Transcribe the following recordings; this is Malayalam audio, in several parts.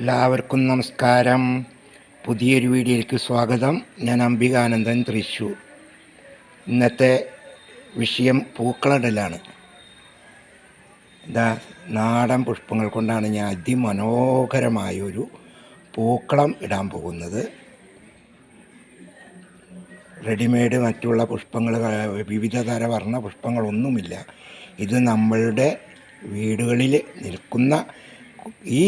എല്ലാവർക്കും നമസ്കാരം. പുതിയൊരു വീഡിയോയിലേക്ക് സ്വാഗതം. ഞാൻ അംബികാനന്ദൻ തൃശൂർ ഇന്നത്തെ വിഷയം പൂക്കളടലാണ് എന്താ നാടൻ പുഷ്പങ്ങൾ കൊണ്ടാണ് ഞാൻ അതിമനോഹരമായൊരു പൂക്കളം ഇടാൻ പോകുന്നത്. റെഡിമെയ്ഡ് മറ്റുള്ള പുഷ്പങ്ങൾ വിവിധ തര വർണ പുഷ്പങ്ങളൊന്നുമില്ല. ഇത് നമ്മളുടെ വീടുകളിൽ നിൽക്കുന്ന ഈ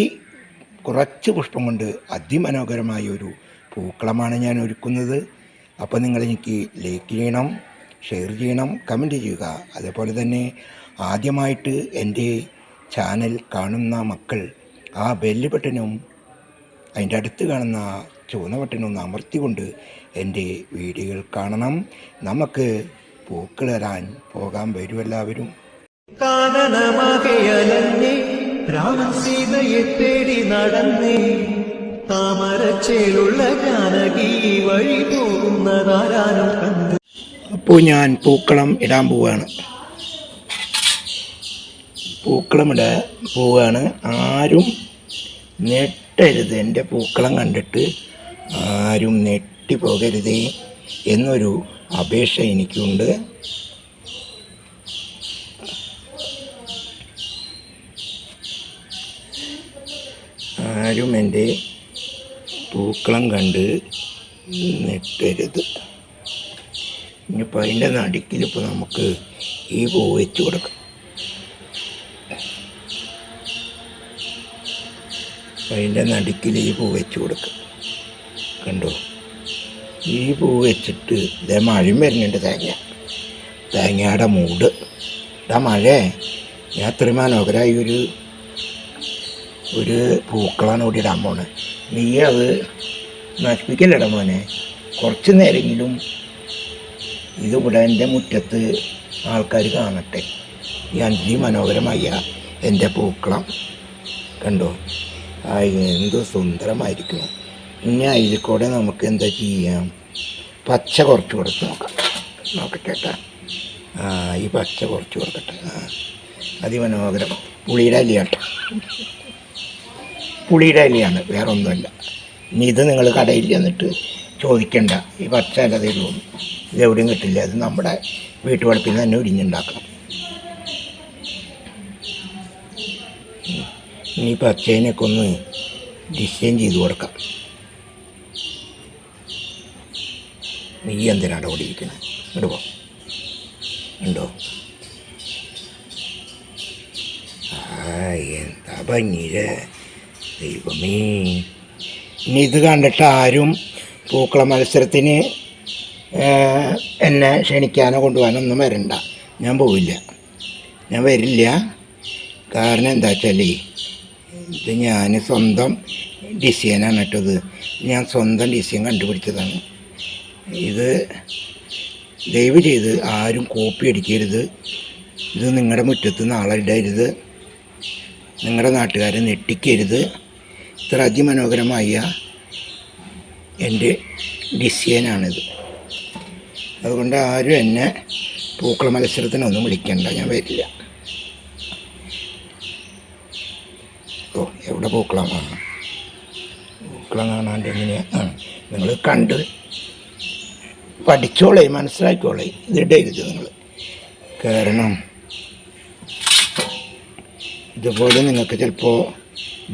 കുറച്ച് പുഷ്പം കൊണ്ട് അതിമനോഹരമായ ഒരു പൂക്കളമാണ് ഞാൻ ഒരുക്കുന്നത്. അപ്പോൾ നിങ്ങളെനിക്ക് ലൈക്ക് ചെയ്യണം ഷെയർ ചെയ്യണം കമന്റ് ചെയ്യുക. അതേപോലെ തന്നെ ആദ്യമായിട്ട് എന്റെ ചാനൽ കാണുന്ന മക്കൾ ആ ബെല്ല് ബട്ടനും അതിന്റെ അടുത്ത് കാണുന്ന ചുവന്ന ബട്ടനും ഒന്ന് അമർത്തിക്കൊണ്ട് എന്റെ വീഡിയോകൾ കാണണം. നമുക്ക് പൂക്കളിടാൻ പോകാൻ വരുമെല്ലാവരും രാമൻ സീതയെ തേടി നടന്നേ. താമരച്ചേലുള്ള ജാനകി വഴി പോകുന്നതാരാനും കണ്ടു. അപ്പോൾ ഞാൻ പൂക്കളം ഇടാൻ പോവാണ്. പൂക്കളം ഇടാൻ പോവാണ്. ആരും നെട്ടരുത് എന്റെ പൂക്കളം കണ്ടിട്ട് ആരും നെട്ടി പോകരുതേ എന്നൊരു അപേക്ഷ എനിക്കുണ്ട്. ആരും എന്റെ പൂക്കളം കണ്ട് നെട്ടരുത്. ഇനിയിപ്പോൾ അതിന്റെ നടുക്കിൽ ഇപ്പോൾ നമുക്ക് ഈ പൂ വെച്ച് കൊടുക്കാം. അതിന്റെ നടുക്കിൽ ഈ പൂ വെച്ച് കൊടുക്കാം. കണ്ടോ? ഈ പൂ വെച്ചിട്ട് ഇതേ മഴയും വരുന്നുണ്ട് തേങ്ങ. തേങ്ങയുടെ മൂട്. ഇതാ മഴ. ഞാൻ അത്രയും മനോഹരമായി ഒരു ഒരു പൂക്കളാണ് ഇവിടെ ഇടാൻ പോണത് നീ അത് നശിപ്പിക്കല്ലട മോനെ കുറച്ച് നേരെങ്കിലും ഇത് ഇവിടെ എന്റെ മുറ്റത്ത് ആൾക്കാർ കാണട്ടെ. ഈ അഞ്ചി മനോഹരമായ എന്റെ പൂക്കളം കണ്ടോ? എന്ത് സുന്ദരമായിരിക്കും ഇനി അതിൽ കൂടെ നമുക്ക് എന്താ ചെയ്യാം? പച്ച കുറച്ച് കൊടുത്ത് നോക്കാം. നോക്കട്ടെ കേട്ടോ. ആ ഈ പച്ച കുറച്ച് കൊടുക്കട്ടെ ആ. അതിമനോഹരം. പുളിയുടെ അലി കേട്ടോ പുളിയുടെ അലിയാണ് വേറെ ഒന്നുമല്ല ഇനി ഇത് നിങ്ങൾ കടയിൽ ചെന്നിട്ട് ചോദിക്കേണ്ട. ഈ പച്ച തരുമെന്ന് ഇത് എവിടെയും കിട്ടില്ല. അത് നമ്മുടെ വീട്ടുവളപ്പിൽ നിന്ന് തന്നെ ഒരിഞ്ഞുണ്ടാക്കണം. ഇനി പച്ചേനൊക്കെ ഒന്ന് ഡിസൈൻ ചെയ്ത് കൊടുക്കാം. നീ എന്തിനാണ് അവിടെ ഇരിക്കുന്നത് പോ. ഉണ്ടോ? ആ എന്താ ഭംഗിയില്ലേ ദൈവമേ. ഇനി ഇത് കണ്ടിട്ട് ആരും പൂക്കള മത്സരത്തിന് എന്നെ ക്ഷണിക്കാനോ കൊണ്ടുപോകാനൊന്നും വരണ്ട. ഞാൻ പോവില്ല. ഞാൻ വരില്ല. കാരണം എന്താ വെച്ചാൽ ഇത് ഞാൻ സ്വന്തം ഡിസൈനാണ് കേട്ടത്. ഞാൻ സ്വന്തം ഡിസൈൻ കണ്ടുപിടിച്ചതാണ്. ഇത് ദയവ് ചെയ്ത് ആരും കോപ്പി അടിക്കരുത്. ഇത് നിങ്ങളുടെ മുറ്റത്ത് നാളെ ഇടരുത്. നിങ്ങളുടെ നാട്ടുകാരെ നെട്ടിക്കരുത് ഇത്ര അതിമനോഹരമായ എന്റെ ഡിസൈനാണിത്. അതുകൊണ്ട് ആരും എന്നെ പൂക്കള മത്സരത്തിനൊന്നും വിളിക്കണ്ട ഞാൻ വരില്ല. ഓ എവിടെ പൂക്കളം കാണാം പൂക്കളം കാണാണ്ട് എങ്ങനെയാണ് നിങ്ങൾ കണ്ട് പഠിച്ചോളേ മനസ്സിലാക്കിക്കോളേ. ഇതിടരുത് നിങ്ങൾ. കാരണം ഇതുപോലെ നിങ്ങൾക്ക് ചിലപ്പോൾ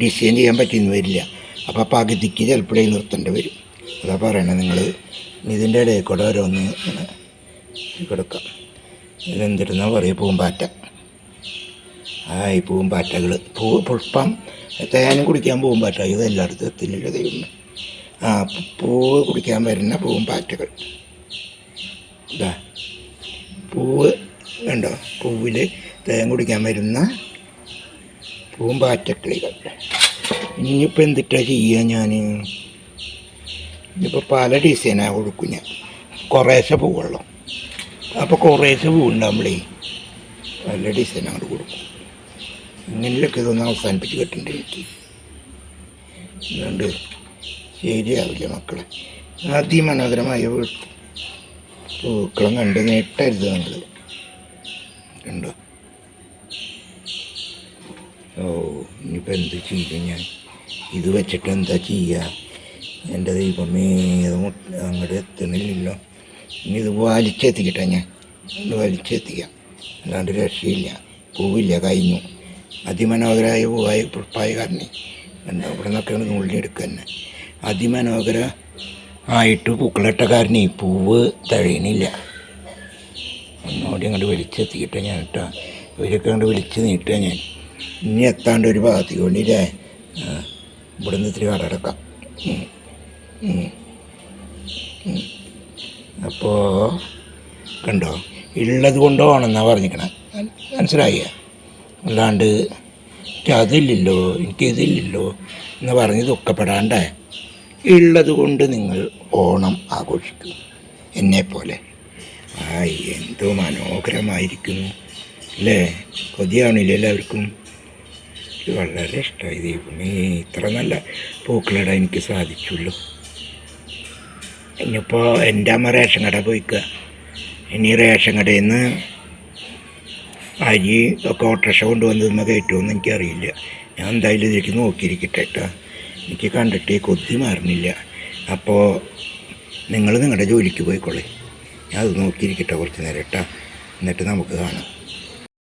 ഡിസൈൻ ചെയ്യാൻ പറ്റിയെന്ന് വരില്ല. അപ്പോൾ പകുതിക്ക് ചിലപ്പോഴേ നിർത്തേണ്ടി വരും. അതാ പറയണത് നിങ്ങൾ ഇതിന്റെ ഇടയിൽ കൂടെ ഓരോന്ന് കൊടുക്കാം. ഇതെന്തിരുന്നാ പറയുക പൂമ്പാറ്റ. ആ ഈ പൂമ്പാറ്റകൾ പൂ പുഷ്പം തേനും കുടിക്കാൻ പൂമ്പാറ്റ. ഇത് എല്ലായിടത്തും എത്തില്ല ദൈവം ആ പൂവ് കുടിക്കാൻ വരുന്ന പൂമ്പാറ്റകൾ. ഇതാ. പൂവ് കണ്ടോ പൂവിൽ തേൻ കുടിക്കാൻ വരുന്ന പൂമ്പാറ്റക്കിളികൾ. ഇനിയിപ്പോൾ എന്തിട്ടാ ചെയ്യുക ഞാൻ ഇനിയിപ്പോൾ പല ഡിസൈനാണ് കൊടുക്കും ഞാൻ. കുറേശ്ശെ പൂവുള്ളൂ. അപ്പോൾ കുറേശ്ശെ പൂവുണ്ടാകുമ്പളേ പല ഡിസൈൻ അങ്ങോട്ട് കൊടുക്കും. ഇങ്ങനെയൊക്കെ ഇതൊന്ന് അവസാനിപ്പിച്ച് കിട്ടണ്ടേ എനിക്ക്? അതുകൊണ്ട് ശരിയാവില്ല മക്കളെ. അതിമനോഹരമായ പൂക്കളും കണ്ട് നേട്ടരുത് നിങ്ങൾ കണ്ടോ? ഓ ഇനിയിപ്പോൾ എന്ത് ചെയ്യും ഞാൻ? ഇത് വെച്ചിട്ട് എന്താ ചെയ്യുക എന്റെ ദൈവമേ അങ്ങോട്ട് എത്തണില്ലല്ലോ ഇനി ഇത് വലിച്ചെത്തിക്കട്ടെ ഞാൻ. ഇത് വലിച്ചെത്തിക്കാം. അല്ലാണ്ട് രക്ഷയില്ല. പൂവില്ല കഴിഞ്ഞു. അതിമനോഹരമായ പൂവായ പുഷ്പായ കാരണം എന്താ ഇവിടെ നിന്നൊക്കെയാണ് നുള്ളിയെടുക്കുക തന്നെ അതിമനോഹര ആയിട്ട് പൂക്കളിട്ട കാരണം ഈ പൂവ് തഴയണില്ല. ഒന്നുകൂടി അങ്ങോട്ട് വിളിച്ചെത്തിക്കട്ടെ ഞാൻ കേട്ടോ ഇവരൊക്കെ അങ്ങോട്ട് വിളിച്ച് നീട്ടുക ഞാൻ. ഇനി എത്താണ്ട് ഒരു ഭാഗത്തേക്ക് വേണ്ടിയില്ലേ ആ ഇവിടെ നിന്ന് ഇത്തിരി കടടക്കാം അപ്പോൾ കണ്ടോ? ഉള്ളത് കൊണ്ടോണെന്നാണ് പറഞ്ഞിരിക്കണം. മനസ്സിലായ അല്ലാണ്ട് അതില്ലല്ലോ എനിക്കിതില്ലല്ലോ എന്ന് പറഞ്ഞ് ദുഃഖപ്പെടാണ്ടേ. ഉള്ളത് കൊണ്ട് നിങ്ങൾ ഓണം ആഘോഷിക്കും എന്നെപ്പോലെ. ആയി എന്തോ മനോഹരമായിരിക്കുന്നു. അല്ലേ? കൊതിയാണില്ലേ എല്ലാവർക്കും? എനിക്ക് വളരെ ഇഷ്ടമായി ദൈവമേ ഇത്ര നല്ല പൂക്കളിടാൻ എനിക്ക് സാധിച്ചുള്ളൂ. ഇനിയിപ്പോൾ എന്റെ അമ്മ റേഷൻ കട പോയിക്കുക. ഇനി റേഷൻ കടയിൽ നിന്ന് അരി ഒക്കെ ഓട്ടോറിക്ഷ കൊണ്ടുവന്നതെന്ന് കയറ്റുമെന്ന് എനിക്കറിയില്ല. ഞാൻ എന്തായാലും ഇതിലേക്ക് നോക്കിയിരിക്കട്ടെ കേട്ടോ. എനിക്ക് കണ്ടിട്ട് കൊത്തി കൊതി മാറുന്നില്ല. അപ്പോൾ നിങ്ങൾ നിങ്ങളുടെ ജോലിക്ക് പോയിക്കോളേ. ഞാൻ അത് നോക്കിയിരിക്കട്ടെ കുറച്ച് നേരം കേട്ടോ. എന്നിട്ട് നമുക്ക് കാണാം.